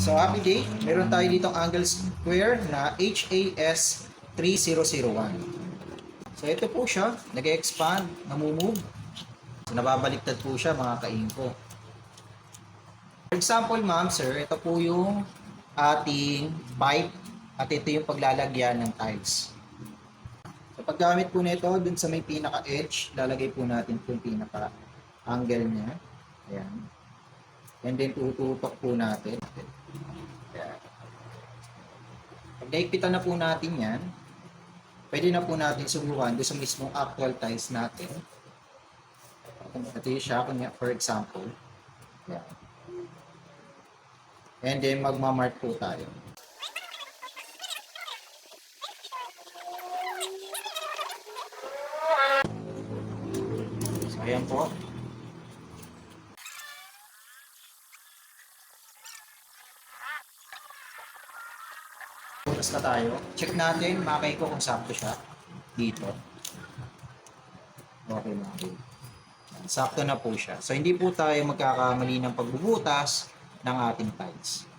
So, happy day. Meron tayo ditong angle square na HAS 3001. So, ito po siya. Nag-expand, namumove. So, nababaliktad po siya mga kainko. For example, ma'am, sir, ito po yung ating pipe at ito yung paglalagyan ng tiles. So, paggamit po nito, dun sa may pinaka-edge, lalagay po natin yung pinaka-angle niya. Ayan. And then, tututok po natin. Ayan. Pag naikpitan na po natin yan, pwede na po natin subukan doon sa mismong actual tiles natin. Ito yung siya, kunya, for example. Ayan. And then, magmamark po tayo. So, ayan po. Butas na tayo. Check natin, makay ko kung sakto siya. Dito. Okay, makay. Sakto na po siya. So, hindi po tayo magkakamali ng pagbubutas ng ating tiles.